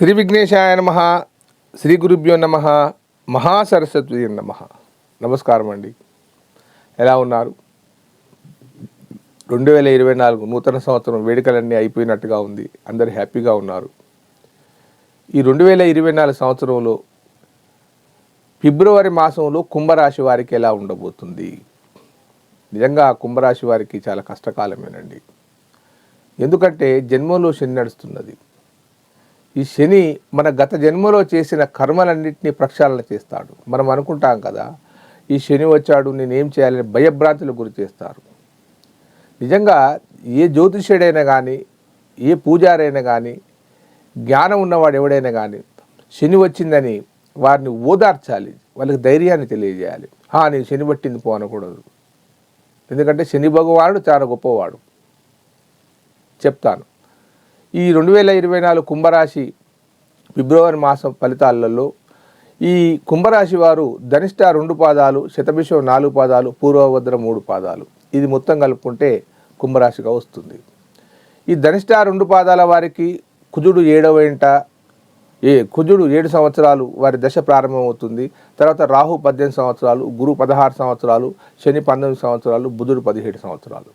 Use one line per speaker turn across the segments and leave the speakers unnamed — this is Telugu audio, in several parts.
శ్రీ విఘ్నేశాయ నమ శ్రీ గురుభ్యో నమ మహాసరస్వతి నమ. నమస్కారం అండి. ఎలా ఉన్నారు? రెండు వేల ఇరవై నాలుగు నూతన సంవత్సరం వేడుకలన్నీ అయిపోయినట్టుగా ఉంది. అందరు హ్యాపీగా ఉన్నారు. ఈ రెండు వేల ఇరవై నాలుగు సంవత్సరంలో ఫిబ్రవరి మాసంలో కుంభరాశి వారికి ఎలా ఉండబోతుంది? నిజంగా కుంభరాశి వారికి చాలా కష్టకాలమేనండి. ఎందుకంటే జన్మంలో శని నడుస్తున్నది. ఈ శని మన గత జన్మలో చేసిన కర్మలన్నింటినీ ప్రక్షాళన చేస్తాడు. మనం అనుకుంటాం కదా ఈ శని వచ్చాడు నేనేం చేయాలని భయభ్రాంతులకు గురి చేస్తారు. నిజంగా ఏ జ్యోతిష్యుడైనా కానీ ఏ పూజారైనా కానీ జ్ఞానం ఉన్నవాడు ఎవడైనా కానీ శని వచ్చిందని వారిని ఓదార్చాలి వాళ్ళకి ధైర్యాన్ని తెలియజేయాలి. "హా, శని పట్టింది పో అనకూడదు. ఎందుకంటే శని భగవానుడు చాలా గొప్పవాడు. చెప్తాను. ఈ రెండు వేల ఇరవై నాలుగు కుంభరాశి ఫిబ్రవరి మాసం ఫలితాలలో ఈ కుంభరాశి వారు ధనిష్ట రెండు పాదాలు శతభిషం నాలుగు పాదాలు పూర్వభద్ర మూడు పాదాలు. ఇది మొత్తం కలుపుకుంటే కుంభరాశిగా వస్తుంది. ఈ ధనిష్ట రెండు పాదాల వారికి కుజుడు ఏడవ ఇంట ఏ కుజుడు ఏడు సంవత్సరాలు వారి దశ ప్రారంభమవుతుంది. తర్వాత రాహు పద్దెనిమిది సంవత్సరాలు గురు పదహారు సంవత్సరాలు శని పంతొమ్మిది సంవత్సరాలు బుధుడు పదిహేడు సంవత్సరాలు.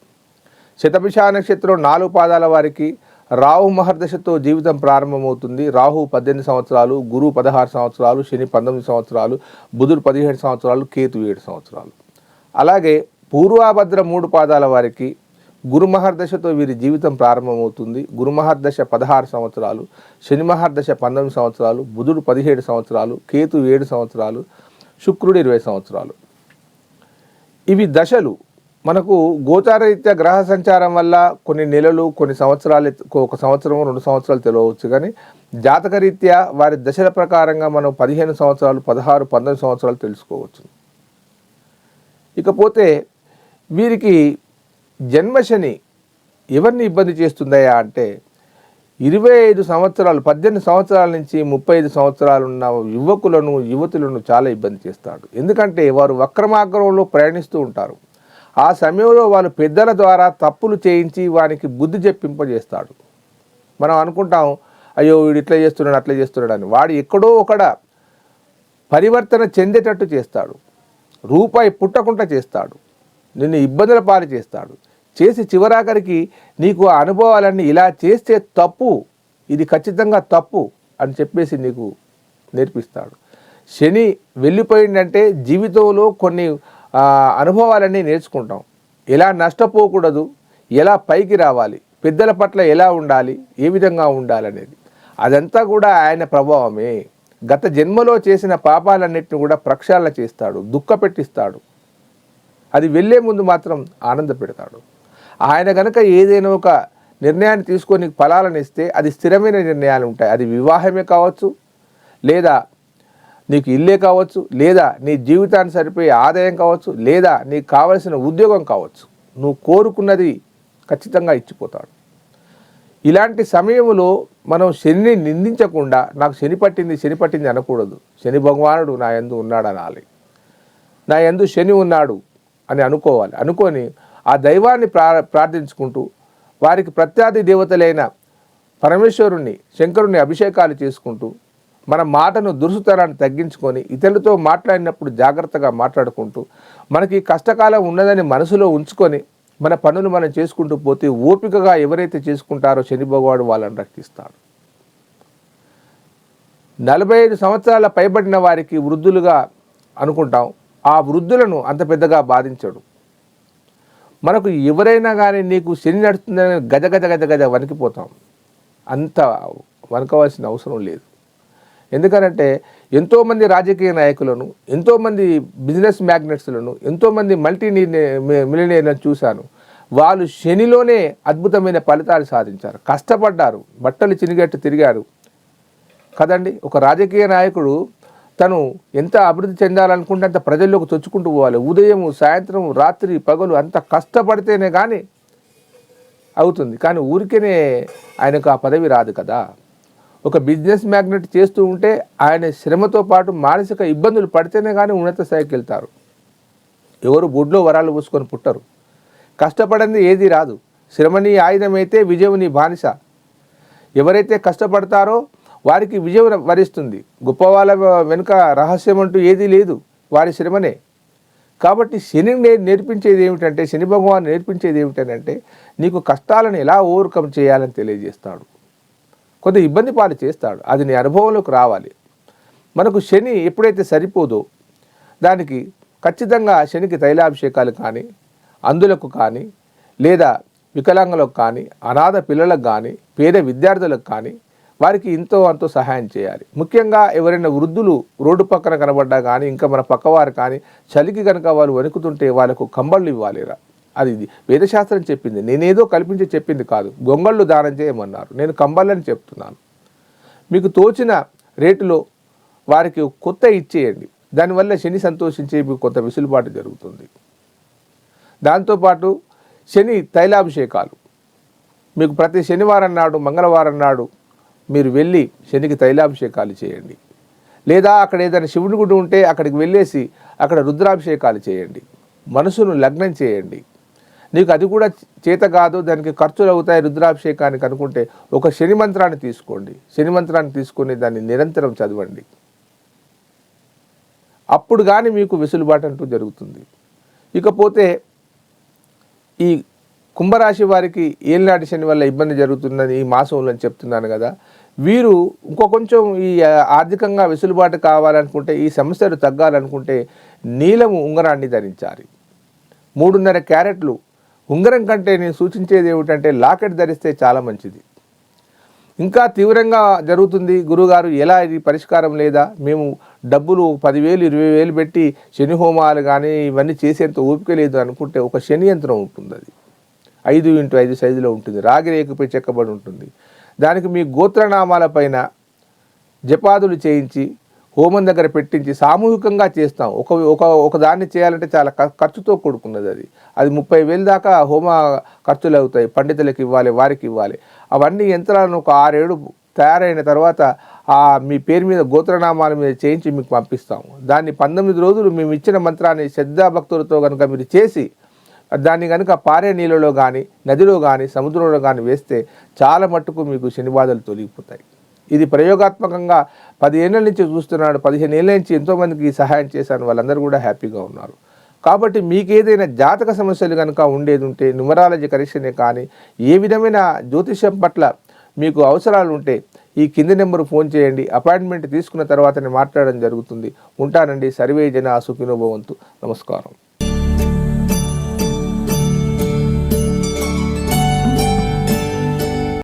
శతభిష నక్షత్రం నాలుగు పాదాల వారికి రాహు మహర్దశతో జీవితం ప్రారంభమవుతుంది. రాహు పద్దెనిమిది సంవత్సరాలు గురువు పదహారు సంవత్సరాలు శని పంతొమ్మిది సంవత్సరాలు బుధుడు పదిహేడు సంవత్సరాలు కేతు ఏడు సంవత్సరాలు. అలాగే పూర్వాభద్ర మూడు పాదాల వారికి గురు మహర్దశతో వీరి జీవితం ప్రారంభమవుతుంది. గురు మహర్దశ పదహారు సంవత్సరాలు శని మహర్దశ పంతొమ్మిది సంవత్సరాలు బుధుడు పదిహేడు సంవత్సరాలు కేతు ఏడు సంవత్సరాలు శుక్రుడు ఇరవై సంవత్సరాలు. ఇవి దశలు. మనకు గోచారరీత్యా గ్రహ సంచారం వల్ల కొన్ని నెలలు కొన్ని సంవత్సరాలు ఒక సంవత్సరం రెండు సంవత్సరాలు తెలియవచ్చు. కానీ జాతకరీత్యా వారి దశల ప్రకారంగా మనం పదిహేను సంవత్సరాలు పదహారు పంతొమ్మిది సంవత్సరాలు తెలుసుకోవచ్చు. ఇకపోతే వీరికి జన్మశని ఎవరిని ఇబ్బంది చేస్తుందయా అంటే ఇరవై ఐదు సంవత్సరాలు పద్దెనిమిది సంవత్సరాల నుంచి ముప్పై ఐదు సంవత్సరాలు ఉన్న యువకులను యువతులను చాలా ఇబ్బంది చేస్తాడు. ఎందుకంటే వారు వక్రమాగ్రంలో ప్రయాణిస్తూ ఉంటారు. ఆ సమయంలో వాళ్ళు పెద్దల ద్వారా తప్పులు చేయించి వానికి బుద్ధి చెప్పింపజేస్తాడు. మనం అనుకుంటాం అయ్యో వీడు ఇట్లా చేస్తున్నాడు అట్లా చేస్తున్నాడు అని. వాడు ఎక్కడో ఒకడ పరివర్తన చెందేటట్టు చేస్తాడు. రూపాయి పుట్టకుండా చేస్తాడు. నిన్ను ఇబ్బందుల పాలు చేస్తాడు. చేసి చివరాఖరికి నీకు ఆ అనుభవాలన్నీ ఇలా చేస్తే తప్పు ఇది ఖచ్చితంగా తప్పు అని చెప్పేసి నీకు నేర్పిస్తాడు. శని వెళ్ళిపోయిందంటే జీవితంలో కొన్ని అనుభవాలన్నీ నేర్చుకుంటాం. ఎలా నష్టపోకూడదు ఎలా పైకి రావాలి పెద్దల పట్ల ఎలా ఉండాలి ఏ విధంగా ఉండాలనేది. అదంతా కూడా ఆయన ప్రభావమే. గత జన్మలో చేసిన పాపాలన్నిటిని కూడా ప్రక్షాళన చేస్తాడు దుఃఖ పెట్టిస్తాడు. అది వెళ్ళే ముందు మాత్రం ఆనంద పెడతాడు. ఆయన గనక ఏదైనా ఒక నిర్ణయాన్ని తీసుకొని ఫలాలను ఇస్తే అది స్థిరమైన నిర్ణయాలు ఉంటాయి. అది వివాహమే కావచ్చు లేదా నీకు ఇల్లే కావచ్చు లేదా నీ జీవితాన్ని సరిపోయే ఆదాయం కావచ్చు లేదా నీకు కావలసిన ఉద్యోగం కావచ్చు నువ్వు కోరుకున్నది ఖచ్చితంగా ఇచ్చిపోతాడు. ఇలాంటి సమయంలో మనం శనిని నిందించకుండా నాకు శని పట్టింది శని పట్టింది అనకూడదు. శని భగవానుడు నా యందు ఉన్నాడు అనాలి. నా యందు శని ఉన్నాడు అని అనుకోవాలి. అనుకొని ఆ దైవాన్ని ప్రా ప్రార్థించుకుంటూ వారికి ప్రత్యాది దేవతలైన పరమేశ్వరుణ్ణి శంకరుని అభిషేకాలు చేసుకుంటూ మన మాటను దురుసుతనాన్ని తగ్గించుకొని ఇతరులతో మాట్లాడినప్పుడు జాగ్రత్తగా మాట్లాడుకుంటూ మనకి కష్టకాలం ఉన్నదని మనసులో ఉంచుకొని మన పనులు మనం చేసుకుంటూ పోతే ఓపికగా ఎవరైతే చేసుకుంటారో శని భగవాడు వాళ్ళని రక్షిస్తాడు. నలభై ఐదు సంవత్సరాల పైబడిన వారికి వృద్ధులుగా అనుకుంటాం. ఆ వృద్ధులను అంత పెద్దగా బాధించడు. మనకు ఎవరైనా కానీ నీకు శని నడుస్తుందని గజ గజ గజ గజ వణికిపోతాం. అంత వణకవలసిన అవసరం లేదు. ఎందుకనంటే ఎంతోమంది రాజకీయ నాయకులను ఎంతోమంది బిజినెస్ మ్యాగ్నెట్స్లను ఎంతోమంది మల్టీ మిలినియర్లను చూశాను. వాళ్ళు శనిలోనే అద్భుతమైన ఫలితాలు సాధించారు. కష్టపడ్డారు. బట్టలు చినిగట్టు తిరిగారు కదండి? ఒక రాజకీయ నాయకుడు తను ఎంత అభివృద్ధి చెందాలనుకుంటే అంత ప్రజల్లోకి తెచ్చుకుంటూ పోవాలి. ఉదయం సాయంత్రం రాత్రి పగలు అంత కష్టపడితేనే కానీ అవుతుంది. కానీ ఊరికేనే ఆయనకు ఆ పదవి రాదు కదా. ఒక బిజినెస్ మ్యాగ్నెట్ చేస్తూ ఉంటే ఆయన శ్రమతో పాటు మానసిక ఇబ్బందులు పడితేనే కానీ ఉన్నత స్థాయికి వెళ్తారు. ఎవరు బుడ్లో వరాలు పూసుకొని పుట్టరు. కష్టపడింది ఏది రాదు. శ్రమ నీ ఆయుధమైతే విజయం నీ బానిస. ఎవరైతే కష్టపడతారో వారికి విజయం వరిస్తుంది. గొప్ప వాళ్ళ వెనుక రహస్యం అంటూ ఏదీ లేదు. వారి శ్రమనే. కాబట్టి శని నేర్పించేది ఏమిటంటే శని భగవాన్ నేర్పించేది ఏమిటంటే నీకు కష్టాలను ఎలా ఓవర్కమ్ చేయాలని తెలియజేస్తాడు. కొంత ఇబ్బంది పాలు చేస్తాడు. అది నీ అనుభవంలోకి రావాలి. మనకు శని ఎప్పుడైతే సరిపోదో దానికి ఖచ్చితంగా శనికి తైలాభిషేకాలు కానీ అందులకు కానీ లేదా వికలాంగులకు కానీ అనాథ పిల్లలకు కానీ పేద విద్యార్థులకు కానీ వారికి ఇంతో అంతో సహాయం చేయాలి. ముఖ్యంగా ఎవరైనా వృద్ధులు రోడ్డు పక్కన కనబడ్డా కానీ ఇంకా మన పక్కవారు కానీ చలికి కనుక వాళ్ళు వణుకుతుంటే వాళ్ళకు కంబళ్ళు ఇవ్వాలిరా. అది ఇది వేదశాస్త్రం చెప్పింది. నేనేదో కల్పించి చెప్పింది కాదు. గొంగళ్ళు దానం చేయమన్నారు. నేను కంబళ్ళని చెప్తున్నాను. మీకు తోచిన రేటులో వారికి కొత్త ఇచ్చేయండి. దానివల్ల శని సంతోషించే మీకు కొంత వెసులుబాటు జరుగుతుంది. దాంతోపాటు శని తైలాభిషేకాలు. మీకు ప్రతి శనివారం నాడు మంగళవారం నాడు మీరు వెళ్ళి శనికి తైలాభిషేకాలు చేయండి. లేదా అక్కడ ఏదైనా శివుని గుడి ఉంటే అక్కడికి వెళ్ళేసి అక్కడ రుద్రాభిషేకాలు చేయండి. మనసును లగ్నం చేయండి. నీకు అది కూడా చేత కాదు దానికి ఖర్చులు అవుతాయి రుద్రాభిషేకానికి అనుకుంటే ఒక శని మంత్రాన్ని తీసుకోండి. శని మంత్రాన్ని తీసుకొని దాన్ని నిరంతరం చదవండి. అప్పుడు కానీ మీకు వెసులుబాటు అంటూ జరుగుతుంది. ఇకపోతే ఈ కుంభరాశి వారికి ఏలినాటి శని వల్ల ఇబ్బంది జరుగుతుందని ఈ మాసంలో చెప్తున్నాను కదా. వీరు ఇంకో కొంచెం ఈ ఆర్థికంగా వెసులుబాటు కావాలనుకుంటే ఈ సమస్యలు తగ్గాలనుకుంటే నీలము ఉంగరాన్ని ధరించాలి. మూడున్నర క్యారెట్లు ఉంగరం కంటే నేను సూచించేది ఏమిటంటే లాకెట్ ధరిస్తే చాలా మంచిది. ఇంకా తీవ్రంగా జరుగుతుంది గురుగారు ఎలా ఇది పరిష్కారం లేదా? మేము డబ్బులు పదివేలు ఇరవై వేలు పెట్టి శని హోమాలు కానీ ఇవన్నీ చేసేంత ఓపిక లేదు అనుకుంటే ఒక శని యంత్రం ఉంటుంది అది. ఐదు ఇంటూ ఐదు సైజులో ఉంటుంది. రాగి రేకుపై చెక్కబడి ఉంటుంది. దానికి మీ గోత్రనామాలపైన జపాదులు చేయించి హోమం దగ్గర పెట్టించి సామూహికంగా చేస్తాం. ఒక ఒక ఒక దాన్ని చేయాలంటే చాలా ఖర్చుతో కూడుకున్నది అది. అది ముప్పై వేలు దాకా హోమ ఖర్చులు అవుతాయి. పండితులకు ఇవ్వాలి వారికి ఇవ్వాలి. అవన్నీ యంత్రాలను ఒక ఆరేడు తయారైన తర్వాత ఆ మీ పేరు మీద గోత్రనామాల మీద చేయించి మీకు పంపిస్తాము. దాన్ని పంతొమ్మిది రోజులు మేము ఇచ్చిన మంత్రాన్ని శ్రద్ధాభక్తులతో కనుక మీరు చేసి దాన్ని కనుక పారే నీళ్ళలో కానీ నదిలో కానీ సముద్రంలో కానీ వేస్తే చాలా మట్టుకు మీకు శనివాదాలు తొలగిపోతాయి. ఇది ప్రయోగాత్మకంగా పది ఏళ్ళ నుంచి చూస్తున్నాడు. పదిహేను ఏళ్ళ నుంచి ఎంతోమందికి సహాయం చేశాను. వాళ్ళందరూ కూడా హ్యాపీగా ఉన్నారు. కాబట్టి మీకు ఏదైనా జాతక సమస్యలు కనుక ఉండేది ఉంటే న్యూమరాలజీ కరెక్షనే కానీ ఏ విధమైన జ్యోతిష్యం పట్ల మీకు అవసరాలు ఉంటే ఈ కింది నెంబర్ ఫోన్ చేయండి. అపాయింట్మెంట్ తీసుకున్న తర్వాతనే మాట్లాడడం జరుగుతుంది. ఉంటానండి. సర్వే జన సుఖినోభవంతు నమస్కారం.